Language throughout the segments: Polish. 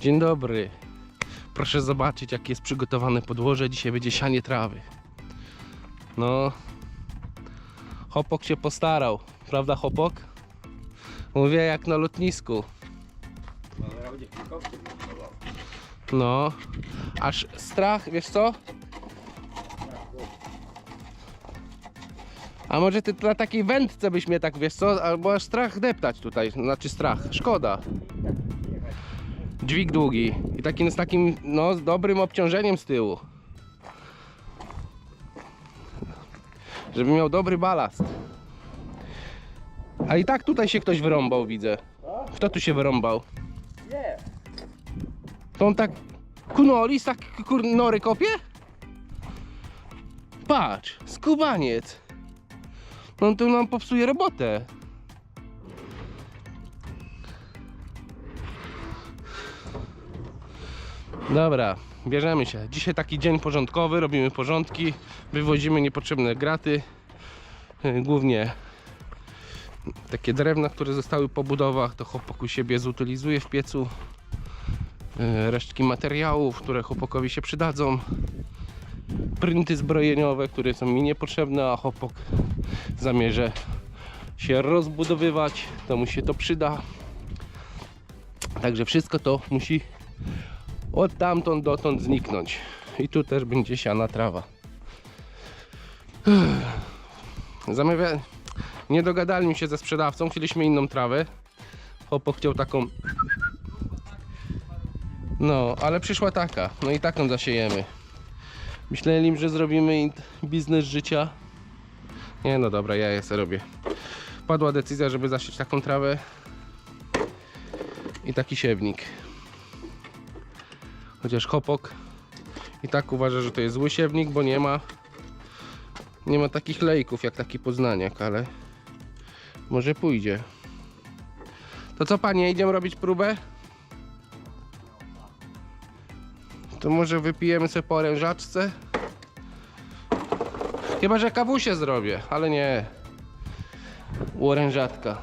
Dzień dobry. Proszę zobaczyć, jakie jest przygotowane podłoże. Dzisiaj będzie sianie trawy. No. Hopok się postarał. Prawda, Hopok? Mówię jak na lotnisku. No. Aż strach, wiesz co? A może ty na takiej wędce byś mnie tak, wiesz co? Albo aż strach deptać tutaj. Znaczy strach. Szkoda. Dźwig długi. I taki, z takim, no, z dobrym obciążeniem z tyłu. Żeby miał dobry balast. A i tak tutaj się ktoś wyrąbał, widzę. Kto tu się wyrąbał? To on tak kunolis, tak kur... nory kopie? Patrz, skubaniec. No on tu nam popsuje robotę. Dobra, bierzemy się. Dzisiaj taki dzień porządkowy, robimy porządki, wywozimy niepotrzebne graty. Yy, Głównie takie drewna, które zostały po budowach, to chłopak u siebie zutylizuje w piecu e, resztki materiałów, które chłopakowi się przydadzą. Prynty zbrojeniowe, które są mi niepotrzebne, a chłopak zamierza się rozbudowywać, to mu się to przyda. Także wszystko to musi od tamtąd dotąd zniknąć. I tu też będzie siana trawa. Zamawia... Nie dogadaliśmy się ze sprzedawcą, chcieliśmy inną trawę. Chłopak chciał taką no, ale przyszła taka. No i taką zasiejemy. Myśleli, że zrobimy biznes życia. Nie no dobra, ja je sobie robię. Padła decyzja, żeby zasieć taką trawę i taki siewnik. Chociaż chopok i tak uważa, że to jest zły siewnik, bo nie ma nie ma takich lejków jak taki poznaniak, ale może pójdzie. To co panie, idziemy robić próbę? To może wypijemy sobie po orężaczce? Chyba, że kawusie zrobię, ale nie. U orężatka.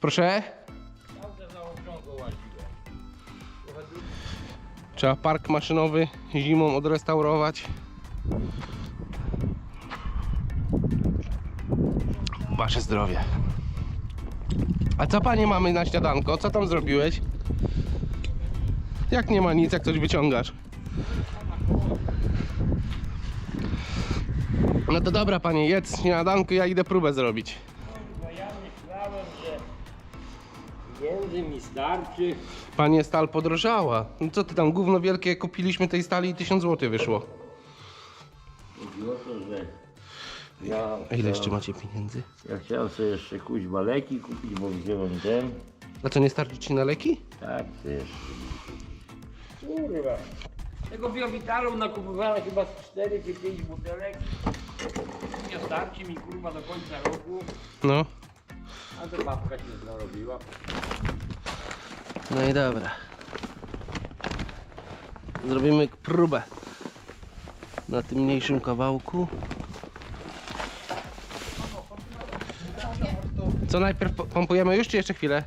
Proszę? Trzeba park maszynowy zimą odrestaurować. Wasze zdrowie. A co panie mamy na śniadanko? Co tam zrobiłeś? Jak nie ma nic, jak coś wyciągasz? No to dobra panie, jedz śniadanko, ja idę próbę zrobić. No ja myślałem, że między mi starczy. Panie, stal podrożała. No co ty tam, gówno wielkie kupiliśmy tej stali i 1000 zł wyszło. Ja, A ile jeszcze macie pieniędzy? ja chciałem sobie jeszcze kuźma leki kupić, bo wziąłem ten. A co, nie starczy ci na leki? Tak, jeszcze. Kurwa. Tego biowitalu nakupowałem chyba z 4 czy 5 butelek. Nie starczy mi kurwa do końca roku. No. A to babka się narobiła. No i dobra. Zrobimy próbę na tym mniejszym kawałku. Co najpierw po- pompujemy już, czy jeszcze chwilę?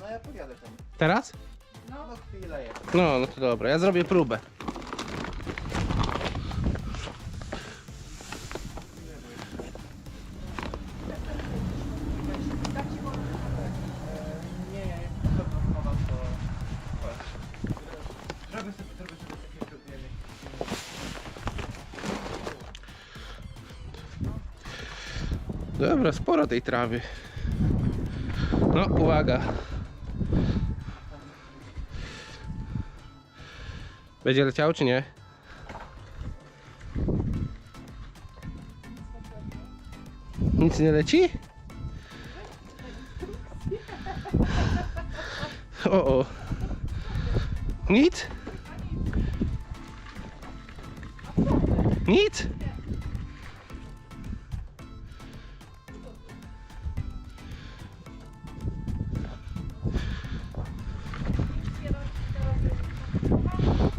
No ja pojadę tam. Teraz? No, no chwilę jest. No, no to dobra, ja zrobię próbę. Dobra, sporo tej trawy. No, uwaga. Będzie leciało czy nie? Nic nie leci? O, o. Nic? Nic?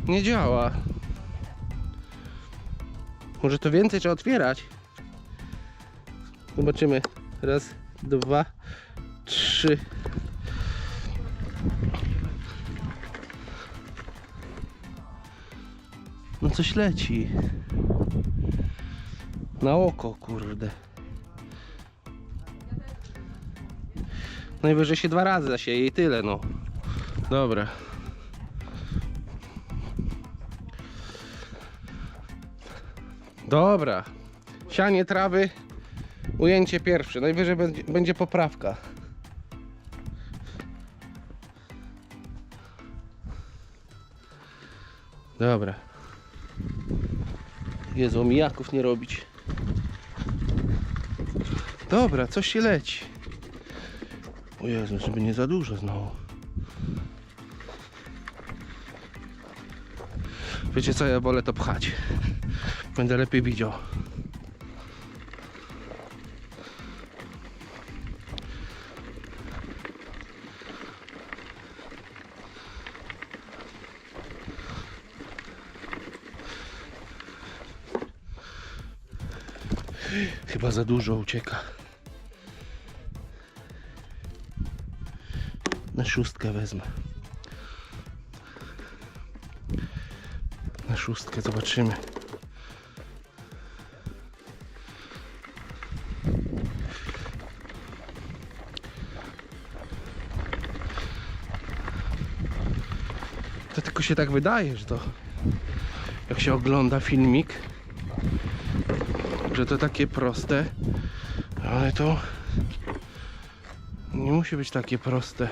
nie działa. Może to więcej trzeba otwierać. Zobaczymy. Raz, dwa, trzy. No coś leci. Na oko, kurde. Najwyżej się dwa razy zasieje i tyle, no. Dobra. Dobra. Sianie trawy. Ujęcie pierwsze. Najwyżej będzie, będzie poprawka. Dobra. Jezu, mijaków nie robić. Dobra, coś się leci. O Jezu, żeby nie za dużo znowu. Wiecie co, ja wolę to pchać. Będę lepiej widział. Chyba za dużo ucieka. Na szóstkę wezmę. Na szóstkę zobaczymy. Tylko się tak wydaje, że to jak się ogląda filmik, że to takie proste, ale to nie musi być takie proste.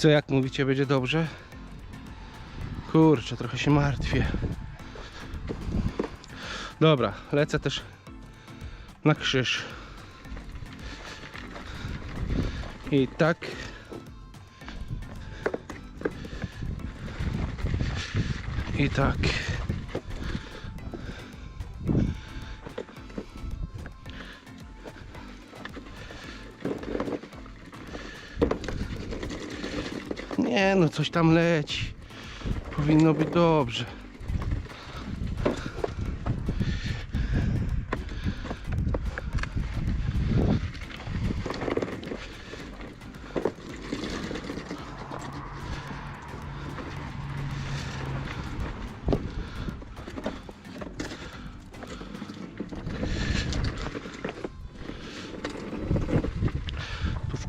Co, jak mówicie, będzie dobrze? Kurczę, trochę się martwię. Dobra, lecę też na krzyż. I tak. I tak. Nie no, coś tam leci. Powinno być dobrze.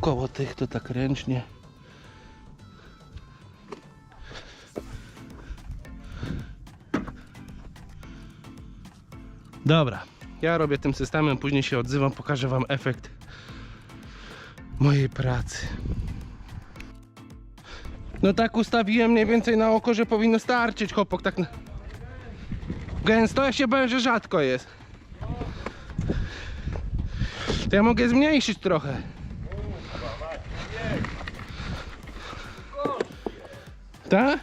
Koło tych to tak ręcznie. Dobra, ja robię tym systemem, później się odzywam, pokażę Wam efekt mojej pracy. No tak ustawiłem mniej więcej na oko, że powinno starczyć chłopak tak na... Gęsto, ja się boję, że rzadko jest. To ja mogę zmniejszyć trochę. Tak?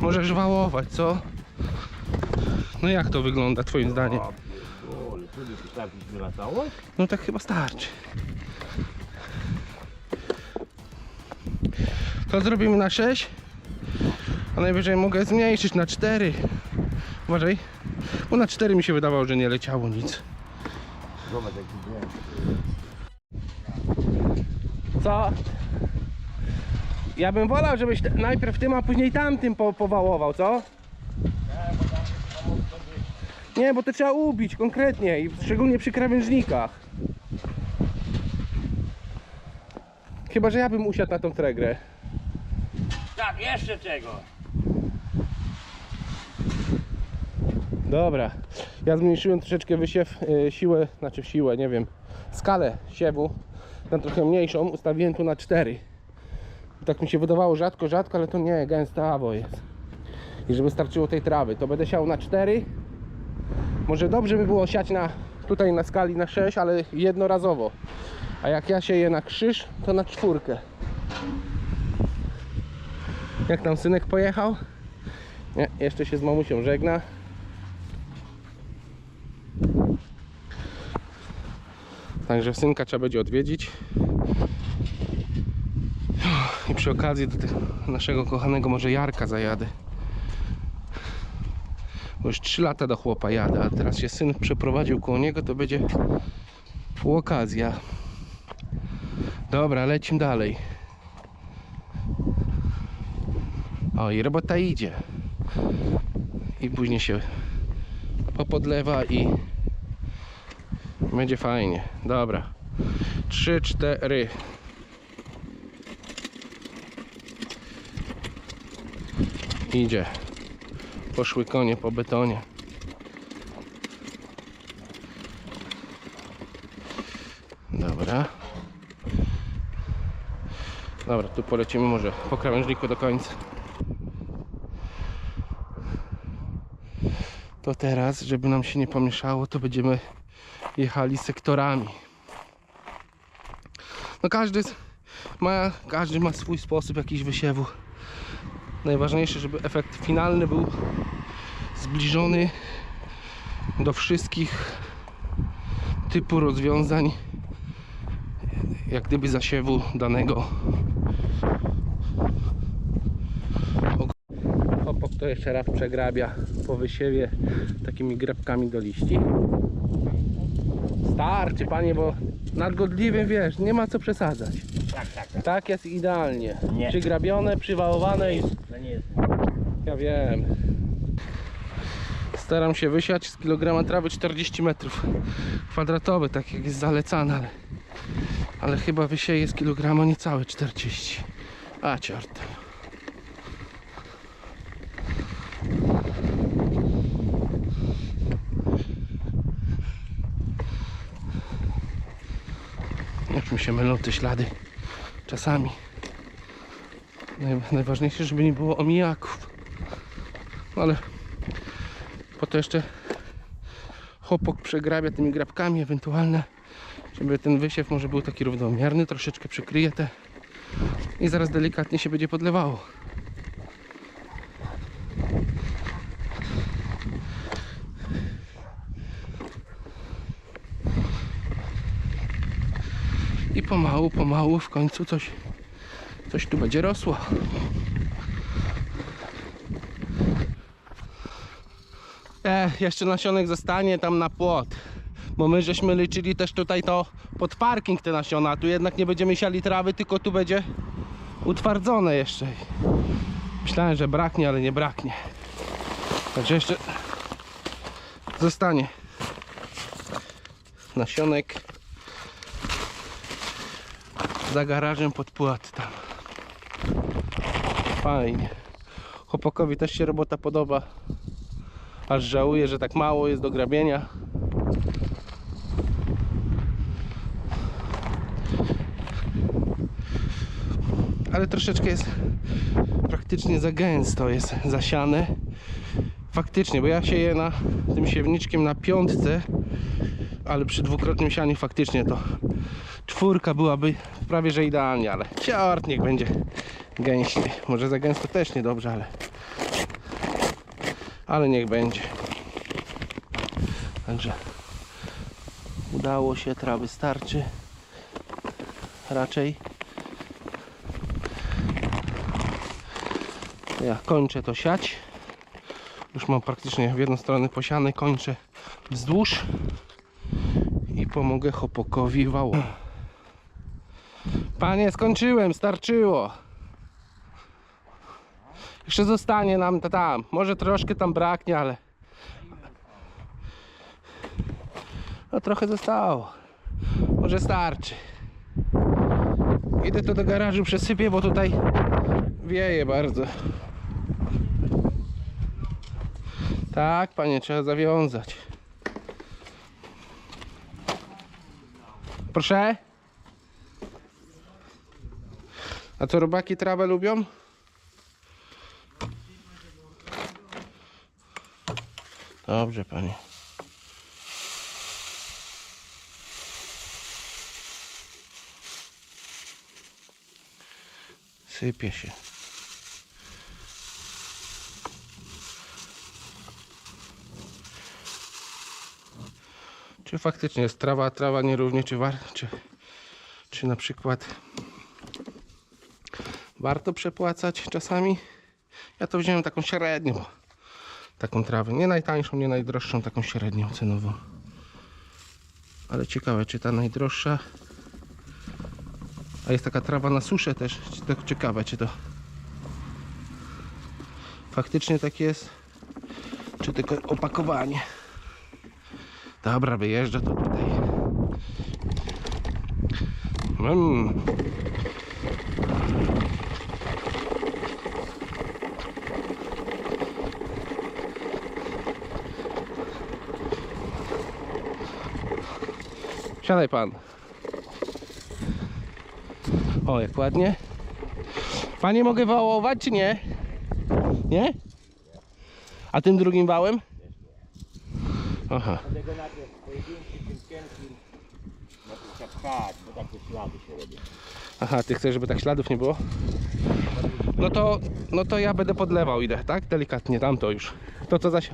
Możesz wałować, co? No jak to wygląda twoim zdaniem? No tak chyba starczy. To zrobimy na 6. A najwyżej mogę zmniejszyć na 4. Uważaj. Bo na 4 mi się wydawało, że nie leciało nic. Co? Ja bym wolał, żebyś najpierw tym, a później tamtym po, powałował, co? Nie, bo to trzeba ubić konkretnie i szczególnie przy krawężnikach. Chyba, że ja bym usiadł na tą tregrę. Tak, jeszcze czego? Dobra, ja zmniejszyłem troszeczkę wysiew, y, siłę, znaczy siłę, nie wiem, skalę siewu na trochę mniejszą, ustawiłem tu na 4. Tak mi się wydawało rzadko, rzadko, ale to nie, gęstawo jest. I żeby starczyło tej trawy, to będę siał na 4. Może dobrze by było siać na, tutaj na skali na 6, ale jednorazowo. A jak ja sieję na krzyż, to na czwórkę. Jak tam synek pojechał? Nie, jeszcze się z mamusią żegna. Także synka trzeba będzie odwiedzić. I przy okazji do naszego kochanego może Jarka zajadę. Już 3 lata do chłopa jadę, a teraz się syn przeprowadził koło niego, to będzie okazja. Dobra, lecimy dalej. O, i robota idzie. I później się popodlewa i będzie fajnie. Dobra. 3, 4. Idzie. Poszły konie po betonie. Dobra. Dobra, tu polecimy może po krawężniku do końca. To teraz, żeby nam się nie pomieszało, to będziemy jechali sektorami. No każdy ma, każdy ma swój sposób jakiś wysiewu. Najważniejsze, żeby efekt finalny był zbliżony do wszystkich typu rozwiązań jak gdyby zasiewu danego Hopok to jeszcze raz przegrabia po wysiewie takimi grabkami do liści. Starczy panie, bo nadgodliwym wiesz, nie ma co przesadzać. Tak, tak, tak. Tak jest idealnie. Nie. Przygrabione, przywałowane i To nie jest. ja wiem. Staram się wysiać z kilograma trawy 40 metrów kwadratowy, tak jak jest zalecane, ale, ale chyba wysieje z kilograma niecałe 40. A ciort. Jak mi się mylą te ślady czasami. Naj, najważniejsze, żeby nie było omijaków. Ale po to jeszcze chłopok przegrabia tymi grabkami ewentualne, żeby ten wysiew może był taki równomierny, troszeczkę przykryje te i zaraz delikatnie się będzie podlewało. I pomału, pomału w końcu coś, coś tu będzie rosło. E, jeszcze nasionek zostanie tam na płot. Bo my żeśmy liczyli też tutaj to pod parking te nasiona. Tu jednak nie będziemy siali trawy, tylko tu będzie utwardzone jeszcze. Myślałem, że braknie, ale nie braknie. Także jeszcze zostanie nasionek za garażem pod płot tam. Fajnie. Chłopakowi też się robota podoba. Aż żałuję, że tak mało jest do grabienia. Ale troszeczkę jest praktycznie za gęsto jest zasiane. Faktycznie, bo ja sieję na tym siewniczkiem na piątce, ale przy dwukrotnym sianiu faktycznie to czwórka byłaby prawie że idealnie, ale ciort niech będzie gęściej. Może za gęsto też niedobrze, ale ale niech będzie. Także udało się, trawy starczy. Raczej. Ja kończę to siać. Już mam praktycznie w jedną stronę posiane, kończę wzdłuż i pomogę chłopokowi wało. Panie, skończyłem, starczyło. Jeszcze zostanie nam to tam. Może troszkę tam braknie, ale. No trochę zostało. Może starczy. Idę to do garażu przesypię, bo tutaj wieje bardzo. Tak, panie, trzeba zawiązać. Proszę? A co robaki trawę lubią? Dobrze, panie. Sypie się. Czy faktycznie jest trawa, trawa nierównie, czy, war, czy, czy na przykład warto przepłacać czasami? Ja to wziąłem taką średnią, taką trawę. Nie najtańszą, nie najdroższą, taką średnią cenową. Ale ciekawe, czy ta najdroższa. A jest taka trawa na suszę też. Czy to ciekawe, czy to faktycznie tak jest, czy tylko opakowanie. Dobra, wyjeżdża to tutaj. Mm. Siadaj pan. O, jak ładnie. Panie, mogę wałować, czy nie? Nie? A tym drugim wałem? Aha. Dlatego trzeba pchać, bo ślady się robią. Aha, ty chcesz, żeby tak śladów nie było? No to, no to ja będę podlewał, idę, tak? Delikatnie, tamto już. To co zaś...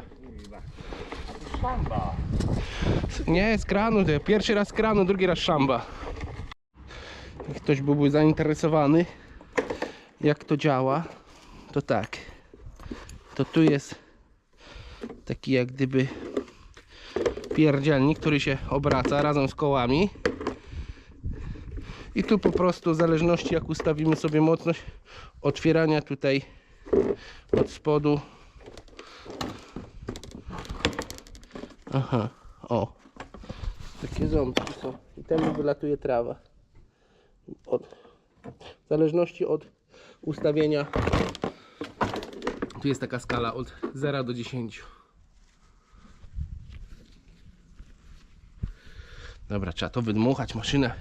Szamba. Nie, z kranu, pierwszy raz kranu, drugi raz szamba. Jak ktoś byłby zainteresowany, jak to działa, to tak. To tu jest taki jak gdyby pierdzielnik, który się obraca razem z kołami. I tu po prostu w zależności jak ustawimy sobie mocność otwierania tutaj od spodu. Aha, o. Takie ząbki są. I temu wylatuje trawa. Od, w zależności od ustawienia. Tu jest taka skala od 0 do 10. Dobra, trzeba to wydmuchać maszynę.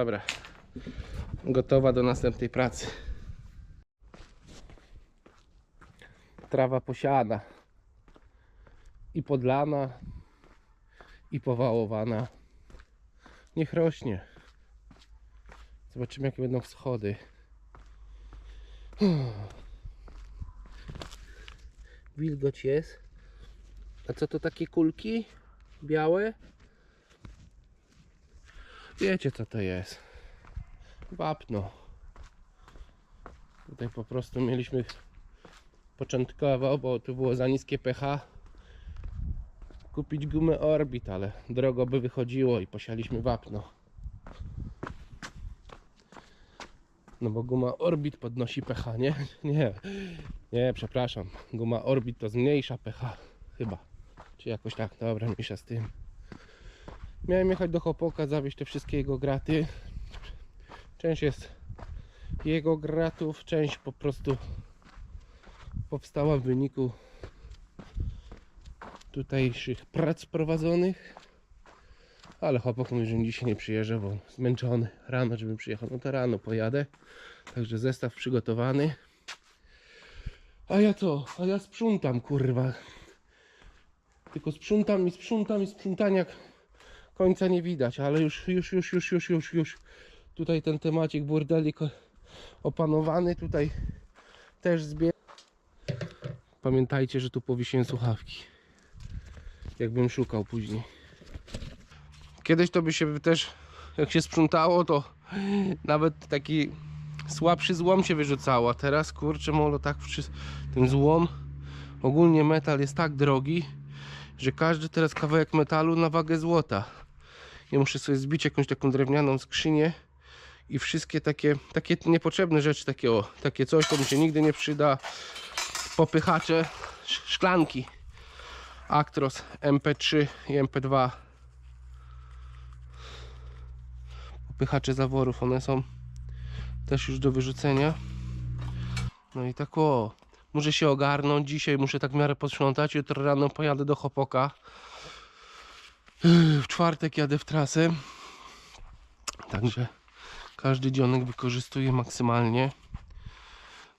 Dobra. Gotowa do następnej pracy. Trawa posiada. I podlana, i powałowana. Niech rośnie. Zobaczymy jakie będą wschody. Wilgoć jest. A co to takie kulki? Białe? Wiecie co to jest. Wapno. Tutaj po prostu mieliśmy początkowo, bo tu było za niskie pH kupić gumę Orbit, ale drogo by wychodziło i posialiśmy wapno. No bo guma Orbit podnosi pH, nie? Nie, nie, przepraszam. Guma Orbit to zmniejsza pH, chyba. Czy jakoś tak, dobra, mniejsza z tym. Miałem jechać do Hopoka, zawieźć te wszystkie jego graty. Część jest jego gratów, część po prostu powstała w wyniku tutejszych prac prowadzonych. Ale chłopak mówi, że dzisiaj nie przyjeżdża, bo zmęczony. Rano, żebym przyjechał. No to rano pojadę. Także zestaw przygotowany. A ja co? A ja sprzątam, kurwa. Tylko sprzątam i sprzątam i sprzątania końca nie widać, ale już, już, już, już, już, już, już. Tutaj ten temacik burdelik opanowany. Tutaj też zbier. Pamiętajcie, że tu powiesiłem słuchawki. Jakbym szukał później. Kiedyś to by się też, jak się sprzątało, to nawet taki słabszy złom się wyrzucało. A teraz kurczę, molo tak przy ten złom. Ogólnie metal jest tak drogi, że każdy teraz kawałek metalu na wagę złota. Ja muszę sobie zbić jakąś taką drewnianą skrzynię i wszystkie takie, takie niepotrzebne rzeczy, takie o, takie coś, to mi się nigdy nie przyda. Popychacze, sz- szklanki. Actros MP3 i MP2. Popychacze zaworów, one są też już do wyrzucenia. No i tak o, muszę się ogarnąć. Dzisiaj muszę tak w miarę posprzątać. Jutro rano pojadę do Hopoka. W czwartek jadę w trasę. Także każdy dzionek wykorzystuję maksymalnie.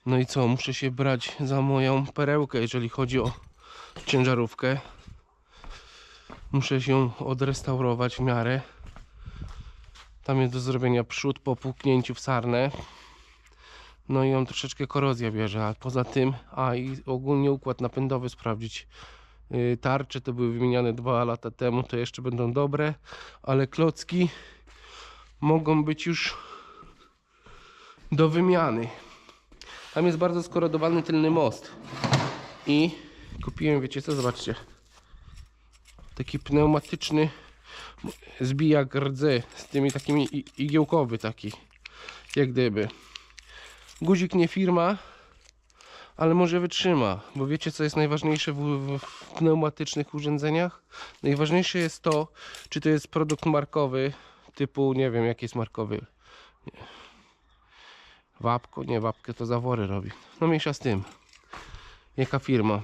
No i co, muszę się brać za moją perełkę, jeżeli chodzi o ciężarówkę. Muszę się odrestaurować w miarę. Tam jest do zrobienia przód po puknięciu w sarnę. No i on troszeczkę korozja bierze, a poza tym, a i ogólnie układ napędowy sprawdzić. Yy, Tarcze to były wymieniane dwa lata temu, to jeszcze będą dobre, ale klocki mogą być już do wymiany. Tam jest bardzo skorodowany tylny most. I kupiłem, wiecie co, zobaczcie. Taki pneumatyczny zbijak rdzy z tymi takimi igiełkowy taki. Jak gdyby. Guzik nie firma, ale może wytrzyma, bo wiecie co jest najważniejsze w, w, w pneumatycznych urządzeniach? Najważniejsze jest to, czy to jest produkt markowy, typu, nie wiem, jaki jest markowy. Nie. Wapko, nie, wapkę to zawory robi. No mniejsza z tym. Jaka firma?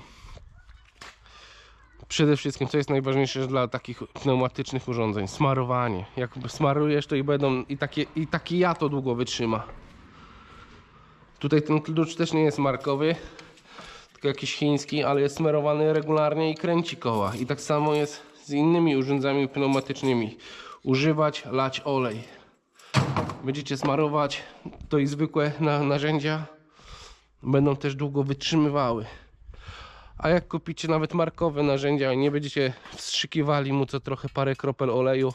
Przede wszystkim, co jest najważniejsze dla takich pneumatycznych urządzeń? Smarowanie. Jak smarujesz, to i będą, i, takie, i taki ja to długo wytrzyma. Tutaj ten klucz też nie jest markowy, tylko jakiś chiński, ale jest smerowany regularnie i kręci koła. I tak samo jest z innymi urządzeniami pneumatycznymi. Używać, lać olej. Będziecie smarować, to i zwykłe na, narzędzia będą też długo wytrzymywały. A jak kupicie nawet markowe narzędzia i nie będziecie wstrzykiwali mu co trochę parę kropel oleju,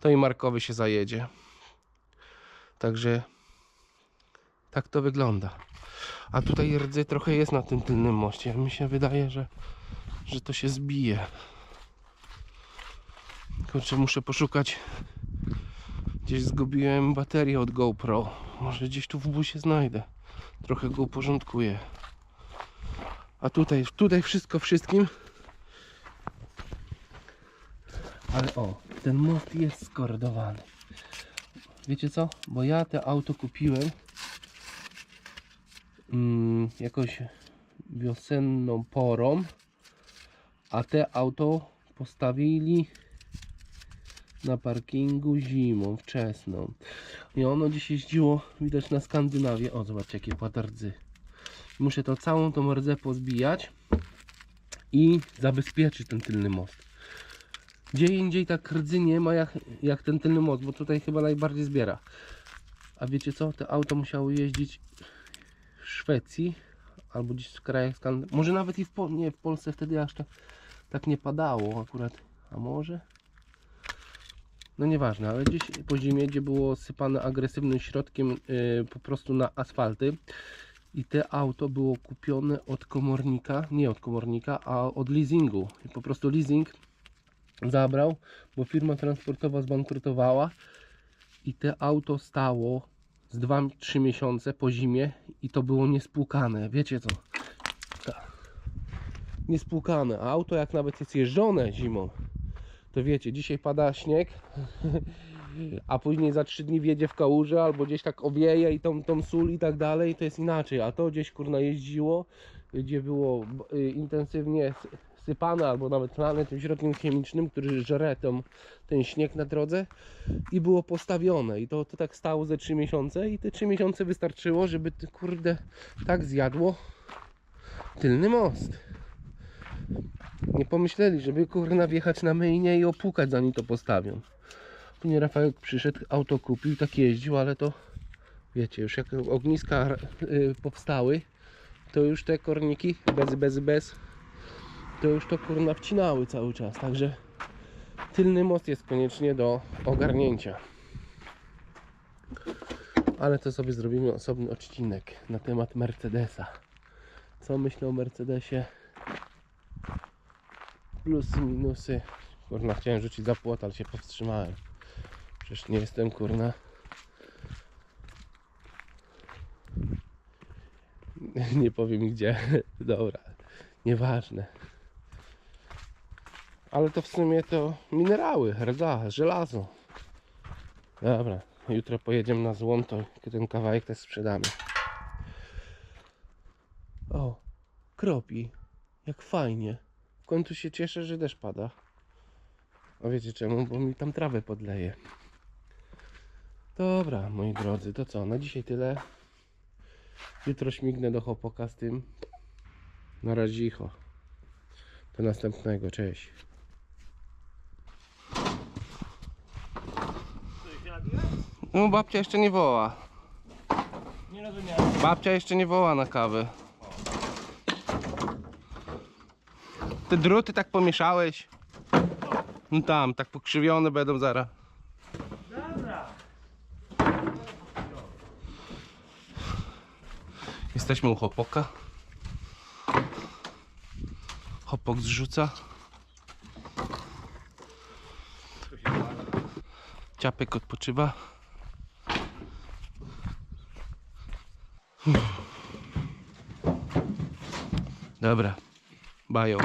to i markowy się zajedzie. Także tak to wygląda. A tutaj rdzy trochę jest na tym tylnym moście. Mi się wydaje, że, że to się zbije. Kurczę, muszę poszukać. Gdzieś zgubiłem baterię od GoPro. Może gdzieś tu w busie znajdę. Trochę go uporządkuję. A tutaj, tutaj wszystko wszystkim. Ale o, ten most jest skorodowany. Wiecie co? Bo ja te auto kupiłem mm, jakoś wiosenną porą, a te auto postawili na parkingu zimą, wczesną. I ono dziś jeździło, widać na Skandynawię. O, zobaczcie jakie płatardzy. Muszę to całą tą rdzę pozbijać i zabezpieczyć ten tylny most. Gdzie indziej tak rdzy nie ma jak, jak ten tylny most, bo tutaj chyba najbardziej zbiera. A wiecie co? To auto musiało jeździć Szwecji albo gdzieś w krajach skandynawskich. Może nawet i w, Pol- nie, w Polsce wtedy aż tak, tak nie padało akurat. A może? No nieważne, ale gdzieś po zimie, gdzie było sypane agresywnym środkiem yy, po prostu na asfalty. I te auto było kupione od komornika, nie od komornika, a od leasingu. I po prostu leasing zabrał, bo firma transportowa zbankrutowała i te auto stało z 2-3 miesiące po zimie i to było niespłukane. Wiecie co? Tak. Niespłukane. A auto jak nawet jest jeżdżone zimą, to wiecie, dzisiaj pada śnieg, a później za 3 dni wjedzie w kałużę albo gdzieś tak owieje i tą, tą sól i tak dalej, to jest inaczej. A to gdzieś kurna jeździło, gdzie było y, intensywnie sypane albo nawet lane tym środkiem chemicznym, który żre tą, ten śnieg na drodze i było postawione. I to, to tak stało ze 3 miesiące i te 3 miesiące wystarczyło, żeby kurde tak zjadło tylny most. Nie pomyśleli, żeby kurna wjechać na myjnie i opłukać zanim to postawią. Później Rafał przyszedł, auto kupił tak jeździł, ale to wiecie, już jak ogniska y, powstały, to już te korniki bez, bez, bez, to już to kurna wcinały cały czas. Także tylny most jest koniecznie do ogarnięcia. Ale to sobie zrobimy osobny odcinek na temat Mercedesa. Co myślę o Mercedesie? Plusy, minusy. Kurna, chciałem rzucić za płot, ale się powstrzymałem. Przecież nie jestem kurna. Nie powiem gdzie. Dobra, nieważne. Ale to w sumie to minerały, rdza, żelazo. Dobra, jutro pojedziemy na złom, to ten kawałek też sprzedamy. O, kropi. Jak fajnie. W końcu się cieszę, że deszcz pada. A wiecie czemu? Bo mi tam trawę podleje. Dobra, moi drodzy, to co? Na dzisiaj tyle. Jutro śmignę do Hopoka z tym. Na razie icho. Do następnego, cześć. Co, się nabiłeś? No babcia jeszcze nie woła. Nie rozumiem. Babcia jeszcze nie woła na kawę. Te druty tak pomieszałeś. No tam, tak pokrzywione będą zaraz. Dobra. Jesteśmy u Hopoka. Hopok zrzuca. Ciapek odpoczywa. Dobra, bają.